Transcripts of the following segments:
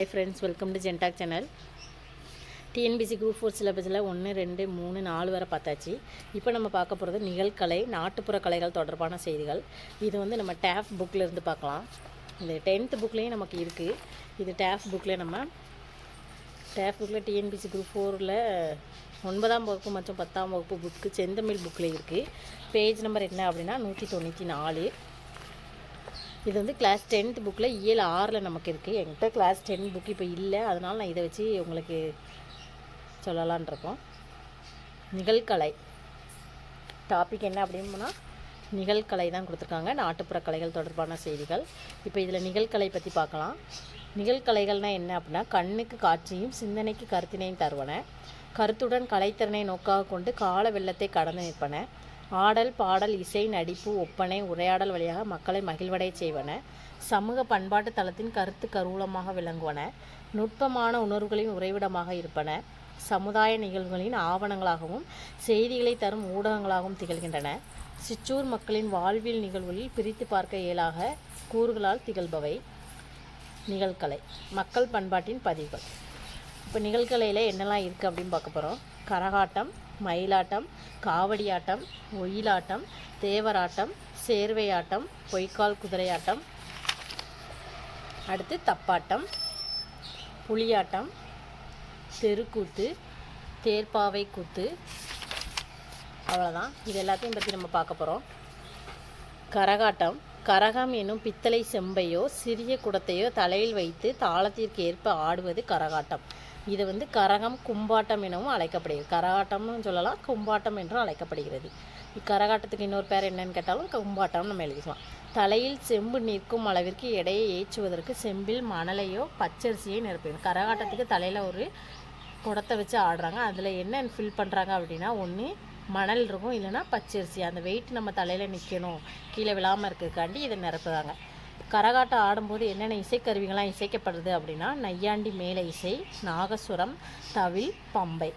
High friends welcome to ஜென்டாக் channel TNPSC group four சிலபஸில் ஒன்று ரெண்டு மூணு நாலு வரை பார்த்தாச்சு. இப்போ நம்ம பார்க்க போகிறது நிகழ்கலை நாட்டுப்புற கலைகள் தொடர்பான செய்திகள். இது வந்து நம்ம டேஃப் புக்கில் இருந்து பார்க்கலாம். இந்த டென்த்து புக்லேயும் நமக்கு இருக்குது இது டேஃப் புக்கில் நம்ம டேஃப் புக்கில் டிஎன்பிசி குரூப் ஃபோரில் ஒன்பதாம் வகுப்பு மற்றும் பத்தாம் வகுப்பு புக்கு செந்தமிழ் புக்கில் இருக்குது பேஜ் நம்பர் என்ன அப்படின்னா நூற்றி தொண்ணூற்றி நாலு. இது வந்து கிளாஸ் டென்த் புக்கில் இயல் ஆறில் நமக்கு இருக்குது என்கிட்ட கிளாஸ் டென் புக் இப்போ இல்லை. அதனால் நான் இதை வச்சு உங்களுக்கு சொல்லலான் இருக்கோம். நிகழ்கலை. டாபிக் என்ன அப்படின்னா நிகழ்கலை தான் கொடுத்துருக்காங்க. நாட்டுப்புற கலைகள் தொடர்பான செய்திகள். இப்போ இதில் நிகழ்கலை பற்றி பார்க்கலாம். நிகழ்கலைகள்னால் என்ன அப்படின்னா கண்ணுக்கு காட்சியும் சிந்தனைக்கு கருத்தினையும் தருவன. கருத்துடன் கலைத்திறனை நோக்காக கொண்டு கால வெள்ளத்தை கடந்து நிற்பன. ஆடல் பாடல் இசை நடிப்பு ஒப்பனை உரையாடல் வழியாக மக்களை மகிழ்வடை செய்வன. சமூக பண்பாட்டு தளத்தின் கருத்து கருவூலமாக விளங்குவன. நுட்பமான உணர்வுகளின் உறைவிடமாக இருப்பன. சமுதாய நிகழ்வுகளின் ஆவணங்களாகவும் செய்திகளை தரும் ஊடகங்களாகவும் திகழ்கின்றன. சிற்றூர் மக்களின் வாழ்வியல் நிகழ்வுகளில் பிரித்து பார்க்க இயலாக கூறுகளால் திகழ்பவை நிகழ்கலை. மக்கள் பண்பாட்டின் பதிவுகள். இப்போ நிகழ்கலையில் என்னெல்லாம் இருக்குது அப்படின்னு பார்க்க போகிறோம் கரகாட்டம் மயிலாட்டம் காவடியாட்டம் ஒயிலாட்டம் தேவராட்டம் சேர்வையாட்டம் பொய்க்கால் குதிரையாட்டம். அடுத்து தப்பாட்டம் புலியாட்டம் தெருக்கூத்து தேர்ப்பாவை கூத்து. அவ்வளோதான் இது எல்லாத்தையும் பற்றி நம்ம பார்க்க போகிறோம் கரகாட்டம் கரகம் என்னும் பித்தளை செம்பையோ சிறிய குடத்தையோ தலையில் வைத்து தாளத்திற்கு ஏற்ப ஆடுவது கரகாட்டம். இது வந்து கரகம் கும்பாட்டம் எனவும் அழைக்கப்படுகிறது. கரகாட்டம்னு சொல்லலாம் கும்பாட்டம் என்றும் அழைக்கப்படுகிறது. இக்கரகாட்டத்துக்கு இன்னொரு பேர் என்னன்னு கேட்டாலும் கும்பாட்டம் நம்ம எழுதிக்கலாம். தலையில் செம்பு நிற்கும் அளவிற்கு எடையை ஏற்றுவதற்கு செம்பில் மணலையோ பச்சரிசியை நிரப்பிடும் கரகாட்டத்துக்கு தலையில் ஒரு குடத்தை வச்சு ஆடுறாங்க. அதில் என்ன ஃபில் பண்ணுறாங்க அப்படின்னா ஒன்று மணல் இருக்கும் இல்லைன்னா பச்சரிசி அந்த வெயிட் நம்ம தலையில் நிற்கணும் கீழே விழாமல் இருக்கிறதுக்காண்டி இதை நிரப்புறாங்க. கரகாட்டம் ஆடும்போது என்னென்ன இசைக்கருவிகள்லாம் இசைக்கப்படுது அப்படின்னா நையாண்டி மேல இசை நாகசுரம் தவில் பம்பை.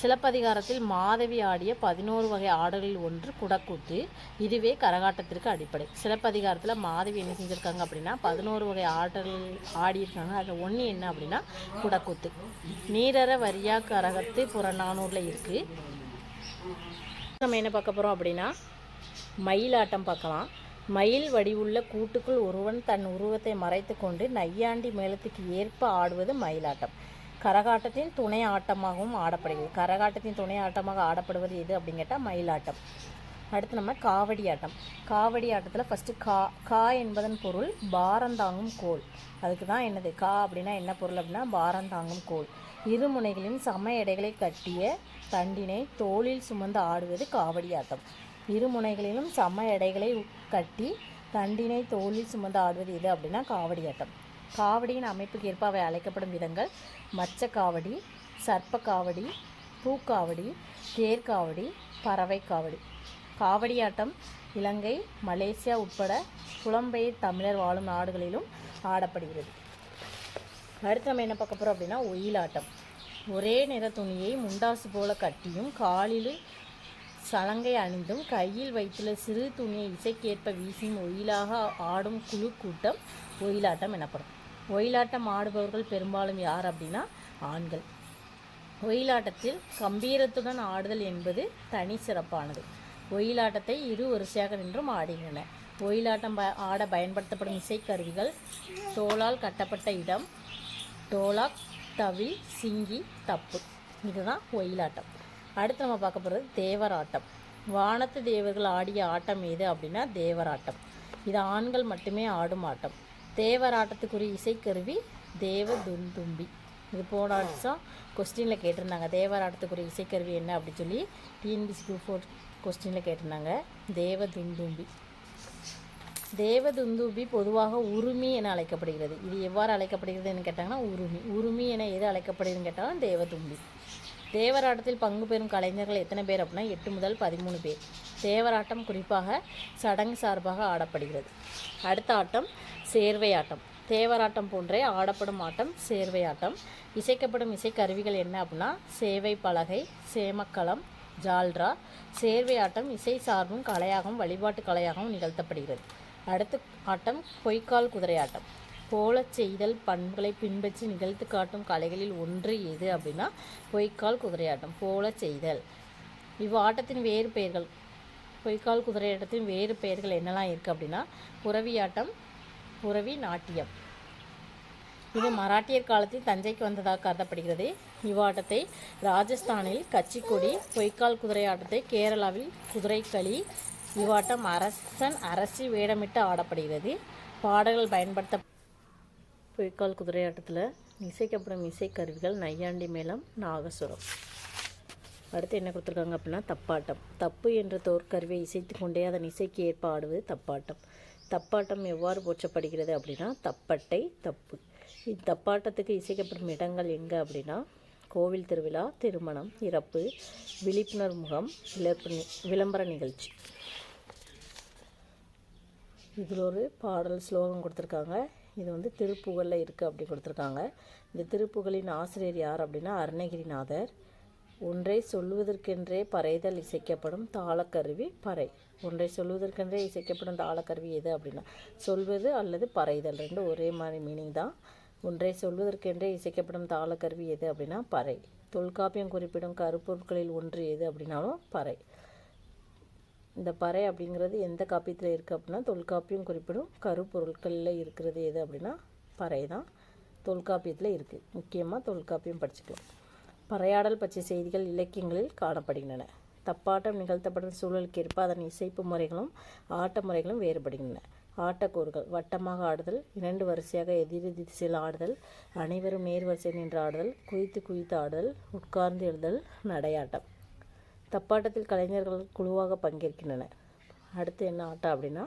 சிலப்பதிகாரத்தில் மாதவி ஆடிய பதினோரு வகை ஆடல்களில் ஒன்று குடக்கூத்து. இதுவே கரகாட்டத்திற்கு அடிப்படை. சிலப்பதிகாரத்தில் மாதவி என்ன செஞ்சுருக்காங்க அப்படின்னா பதினோரு வகை ஆடல் ஆடியிருக்காங்க. அதில் ஒன்று என்ன அப்படின்னா குடக்கூத்து. நீரற வரியா கரகத்து புறநானூரில் இருக்குது நம்ம என்ன பார்க்க போகிறோம் அப்படின்னா மயிலாட்டம் பார்க்கலாம். மயில் வடிவுள்ள கூட்டுக்குள் ஒருவன் தன் உருவத்தை மறைத்து கொண்டு நையாண்டி மேளத்துக்கு ஏற்ப ஆடுவது மயிலாட்டம். கரகாட்டத்தின் துணை ஆட்டமாகவும் ஆடப்படுகிறது. கரகாட்டத்தின் துணை ஆட்டமாக ஆடப்படுவது எது அப்படின்னு கேட்டால் மயிலாட்டம். அடுத்து நம்ம காவடி ஆட்டம். காவடி ஆட்டத்தில் ஃபஸ்ட்டு கா கா என்பதன் பொருள் பாரந்தாங்கும் கோல் அதுக்கு தான் என்னது? கா அப்படின்னா என்ன பொருள் அப்படின்னா பாரந்தாங்கும் கோல் இரு முனைகளின் சம எடைகளை கட்டிய தண்டினை தோளில் சுமந்து ஆடுவது காவடி ஆட்டம் இரு முனைகளிலும் சம எடைகளை கட்டி தண்டினை தோளில் சுமந்து ஆடுவது எது அப்படின்னா காவடி ஆட்டம் காவடியின் அமைப்புக்கு ஏற்ப அவை அழைக்கப்படும் விதங்கள் மச்சக்காவடி சர்ப்பக்காவடி காவடி பூக்காவடி தேர்காவடி பறவை காவடி. காவடியாட்டம் இலங்கை மலேசியா உட்பட புலம்பெயர் தமிழர் வாழும் நாடுகளிலும் ஆடப்படுகிறது. அடுத்து நம்ம என்ன பார்க்க போகிறோம் அப்படின்னா ஒயிலாட்டம். ஒரே நிற துணியை முண்டாசு போல கட்டியும் காலில் சலங்கை அணிந்தும் கையில் வைத்துள்ள சிறு துணியை இசைக்கேற்ப வீசியும் ஒயிலாக ஆடும் குழு கூட்டம் ஒயிலாட்டம் எனப்படும். ஒயிலாட்டம் ஆடுபவர்கள் பெரும்பாலும் யார் அப்படின்னா ஆண்கள். ஒயிலாட்டத்தில் கம்பீரத்துடன் ஆடுதல் என்பது தனி சிறப்பானது. ஒயிலாட்டத்தை இரு வரிசையாக நின்றும் ஆடுகின்றன. ஒயிலாட்டம் ப ஆட பயன்படுத்தப்படும் இசைக்கருவிகள் தோளால் கட்டப்பட்ட இடம் டோலாக் தவில் சிங்கி தப்பு. இதுதான் ஒயிலாட்டம் அடுத்து நம்ம பார்க்க போகிறது தேவராட்டம் வானத்து தேவர்கள் ஆடிய ஆட்டம் எது அப்படின்னா தேவராட்டம் இது ஆண்கள் மட்டுமே ஆடும் ஆட்டம். தேவராட்டத்துக்குரிய இசைக்கருவி தேவ துந்தும்பி. இது போன வருஷம் கொஸ்டினில் கேட்டிருந்தாங்க. தேவராட்டத்துக்குரிய இசைக்கருவி என்ன அப்படின்னு சொல்லி டிஎன்பிசி குரூப் ஃபோர் கொஸ்டினில் கேட்டிருந்தாங்க. தேவ துந்தும்பி. தேவதுந்துபி பொதுவாக உருமி என அழைக்கப்படுகிறது. இது எவ்வாறு அழைக்கப்படுகிறதுன்னு கேட்டாங்கன்னா உருமி. உருமி என எது அழைக்கப்படுதுன்னு கேட்டாலும் தேவதும்பி. தேவராட்டத்தில் பங்கு பெறும் கலைஞர்கள் எத்தனை பேர் அப்படின்னா எட்டு முதல் பதிமூணு பேர். தேவராட்டம் குறிப்பாக சடங்கு சார்பாக ஆடப்படுகிறது. அடுத்த ஆட்டம் சேர்வை ஆட்டம். தேவராட்டம் போன்றே ஆடப்படும் ஆட்டம் சேர்வை ஆட்டம். இசைக்கப்படும் இசைக்கருவிகள் என்ன அப்படின்னா சேவை பலகை சேமக்களம் ஜால்ரா. சேர்வை ஆட்டம் இசை சார்பும் கலையாகவும் வழிபாட்டு கலையாகவும் நிகழ்த்தப்படுகிறது. அடுத்த ஆட்டம் பொய்க்கால் குதிரை ஆட்டம் போலச் செய்தல் பண்புகளை பின்பற்றி நிகழ்த்து காட்டும் கலைகளில் ஒன்று எது அப்படின்னா பொய்க்கால் குதிரையாட்டம் போலச் செய்தல். இவ்வாட்டத்தின் வேறு பெயர்கள் பொய்க்கால் குதிரையாட்டத்தின் வேறு பெயர்கள் என்னெல்லாம் இருக்குது அப்படின்னா புறவியாட்டம் புறவி நாட்டியம். இது மராட்டியர் காலத்தில் தஞ்சைக்கு வந்ததாக கருதப்படுகிறது. இவ்வாட்டத்தை ராஜஸ்தானில் கச்சிக்கொடி பொய்க்கால் குதிரை ஆட்டத்தை கேரளாவில் குதிரைக்களி இவ்வாட்டம் அரசன் அரசி வேடமிட்டு ஆடப்படுகிறது. பாடல்கள் பயன்படுத்த பொய்க்கால் குதிரையாட்டத்தில் இசைக்கப்படும் இசைக்கருவிகள் நையாண்டி மேளம் நாகசுரம். அடுத்து என்ன கொடுத்துருக்காங்க அப்படின்னா தப்பாட்டம். தப்பு என்ற தோற்கருவியை இசைத்து கொண்டே அதன் இசைக்கு ஏற்ப ஆடுவது தப்பாட்டம். தப்பாட்டம் எவ்வாறு போற்றப்படுகிறது அப்படின்னா தப்பட்டை தப்பு. இத்தப்பாட்டத்துக்கு இசைக்கப்படும் இடங்கள் எங்கே அப்படின்னா கோவில் திருவிழா திருமணம் இறப்பு விழிப்புணர்வு முகம் விளம்பர நிகழ்ச்சி. இதில் ஒரு பாடல் ஸ்லோகம் கொடுத்துருக்காங்க. இது வந்து திருப்புகழில் இருக்குது அப்படி கொடுத்துருக்காங்க. இந்த திருப்புகழின் ஆசிரியர் யார் அப்படின்னா அருணகிரிநாதர். ஒன்றை சொல்லுவதற்கென்றே பறைதல் இசைக்கப்படும் தாளக்கருவி பறை. ஒன்றை சொல்வதற்கென்றே இசைக்கப்படும் தாளக்கருவி எது அப்படின்னா சொல்வது அல்லது பறைதல். ரெண்டு ஒரே மாதிரி மீனிங் தான். ஒன்றை சொல்வதற்கென்றே இசைக்கப்படும் தாளக்கருவி எது அப்படின்னா பறை. தொல்காப்பியம் குறிப்பிடும் கருப்பொருட்களில் ஒன்று எது அப்படின்னாலும் பறை. இந்த பறை அப்படிங்கிறது எந்த காப்பியத்தில் இருக்குது அப்படின்னா தொல்காப்பியம் குறிப்பிடும் கருப்பொருட்களில் இருக்கிறது எது அப்படின்னா பறை தான் தொல்காப்பியத்தில் இருக்குது முக்கியமாக தொல்காப்பியம் படிச்சுக்கலாம். பறையாடல் பற்றிய செய்திகள் இலக்கியங்களில் காணப்படுகின்றன. தப்பாட்டம் நிகழ்த்தப்படும் சூழலுக்கு ஏற்ப அதன் இசைப்பு முறைகளும் ஆட்ட முறைகளும் வேறுபடுகின்றன. ஆட்டக்கூறுகள் வட்டமாக ஆடுதல் இரண்டு வரிசையாக எதிர் திசையில் ஆடுதல் அனைவரும் நேர் வரிசையில் நின்று ஆடுதல் குவித்து குவித்து ஆடுதல் உட்கார்ந்து எழுதல் நடையாட்டம். தப்பாட்டத்தில் கலைஞர்கள் குழுவாக பங்கேற்கின்றனர். அடுத்து என்ன ஆட்டம் அப்படின்னா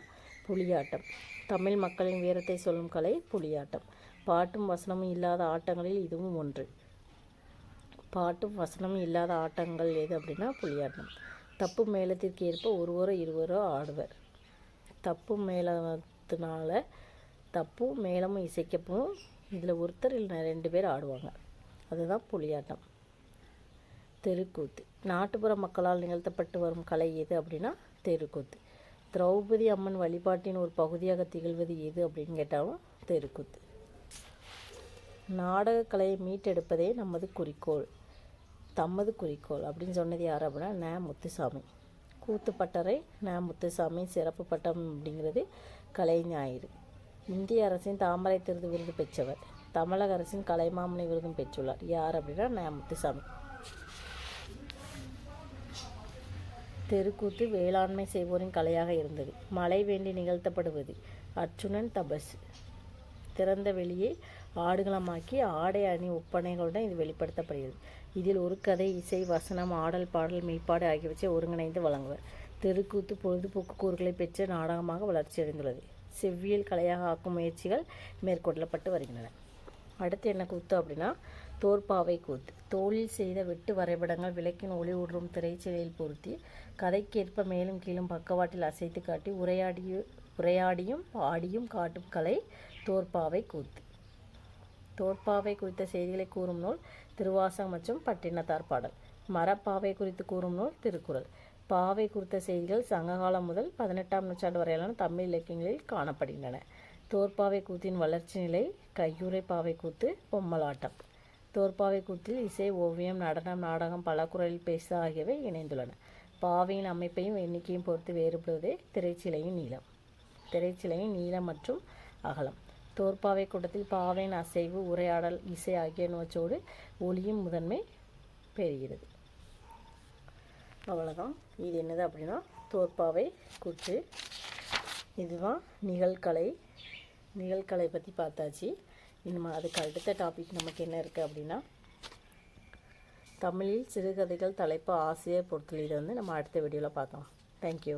புலியாட்டம். தமிழ் மக்களின் வீரத்தை சொல்லும் கலை புலியாட்டம். பாட்டும் வசனமும் இல்லாத ஆட்டங்களில் இதுவும் ஒன்று. பாட்டும் வசனமும் இல்லாத ஆட்டங்கள் எது அப்படின்னா புலியாட்டம். தப்பு மேளத்திற்கு ஏற்ப ஒருவரோ இருவரோ ஆடுவர். தப்பு மேளத்தினால தப்பும் மேளமும் இசைக்கப்பவும் இதில் ஒருத்தர் இல்லை ரெண்டு பேர் ஆடுவாங்க. அதுதான் புலியாட்டம். தெருக்கூத்து. நாட்டுப்புற மக்களால் நிகழ்த்தப்பட்டு வரும் கலை எது அப்படின்னா தெருக்கூத்து. திரௌபதி அம்மன் வழிபாட்டின் ஒரு பகுதியாக திகழ்வது எது அப்படின்னு கேட்டாலும் தெருக்கூத்து. நாடகக்கலையை மீட்டெடுப்பதே நமது குறிக்கோள். தமது குறிக்கோள் அப்படின்னு சொன்னது யார் அப்படின்னா ந. முத்துசாமி. கூத்துப்பட்டறை ந. முத்துசாமி சிறப்பு பட்டம் அப்படிங்கிறது கலை ஞாயிறு. இந்திய அரசின் தாமரை திருது விருது பெற்றவர். தமிழக அரசின் கலைமாமணி விருதும் பெற்றுள்ளார். யார் அப்படின்னா ந. முத்துசாமி. தெருக்கூத்து வேளாண்மை செய்வோரின் கலையாக இருந்தது. மழை வேண்டி நிகழ்த்தப்படுவது அர்ச்சுனன் தபஸ். திறந்த வெளியை ஆடுகளமாக்கி ஆடை அணி ஒப்பனைகளுடன் இது வெளிப்படுத்தப்படுகிறது. இதில் ஒரு கதை இசை வசனம் ஆடல் பாடல் மெய்ப்பாடு ஆகியவற்றை ஒருங்கிணைந்து வழங்குவர். தெருக்கூத்து பொழுதுபோக்கு கூறுகளை பெற்ற நாடகமாக வளர்ச்சியடைந்துள்ளது செவ்வியல் கலையாக ஆக்கும் முயற்சிகள் மேற்கொள்ளப்பட்டு வருகின்றன. அடுத்து என்ன கூத்து அப்படின்னா தோற்பாவை கூத்து. தோளில் செய்த வெட்டு வரைபடங்கள் விளக்கின் ஒளி ஊடுறும் திரைச்சலையில் பொருத்தி கதைக்கேற்ப மேலும் கீழும் பக்கவாட்டில் அசைத்து காட்டி உரையாடிய உரையாடியும் பாடியும் காட்டும் கலை தோற்பாவை கூத்து. தோற்பாவை குறித்த செய்திகளை கூறும் நூல் திருவாசகம் மற்றும் பட்டினத்தார் பாடல். மரப்பாவை குறித்து கூறும் நூல் திருக்குறள். பாவை குறித்த செய்திகள் சங்ககாலம் முதல் பதினெட்டாம் நூற்றாண்டு வரையிலான தமிழ் இலக்கியங்களில் காணப்படுகின்றன. தோற்பாவை கூத்தின் வளர்ச்சி நிலை கையுறை பாவை கூத்து பொம்மலாட்டம். தோற்பாவை கூத்தில் இசை ஓவியம் நடனம் நாடகம் பலகுரலில் பேச ஆகியவை இணைந்துள்ளன. பாவையின் அமைப்பையும் எண்ணிக்கையும் பொறுத்து வேறுபடுவதே திரைச்சிலையின் நீளம். திரைச்சிலையின் நீளம் மற்றும் அகலம். தோற்பாவை கூட்டத்தில் பாவையின் அசைவு உரையாடல் இசை ஆகிய நோச்சோடு ஒளியும் முதன்மை பெறுகிறது. அவ்வளோதான் இது என்னது அப்படின்னா தோற்பாவை கூத்து. இதுதான் நிகழ்கலை. நிகழ்கலை பற்றி பார்த்தாச்சு. இனிமே அதுக்கு அடுத்த டாபிக் நமக்கு என்ன இருக்குது அப்படின்னா தமிழில் சிறுகதைகள் தலைப்பு ஆசிரியர் பொருட்கள். வந்து நம்ம அடுத்த வீடியோவில் பார்க்கலாம். தேங்க்யூ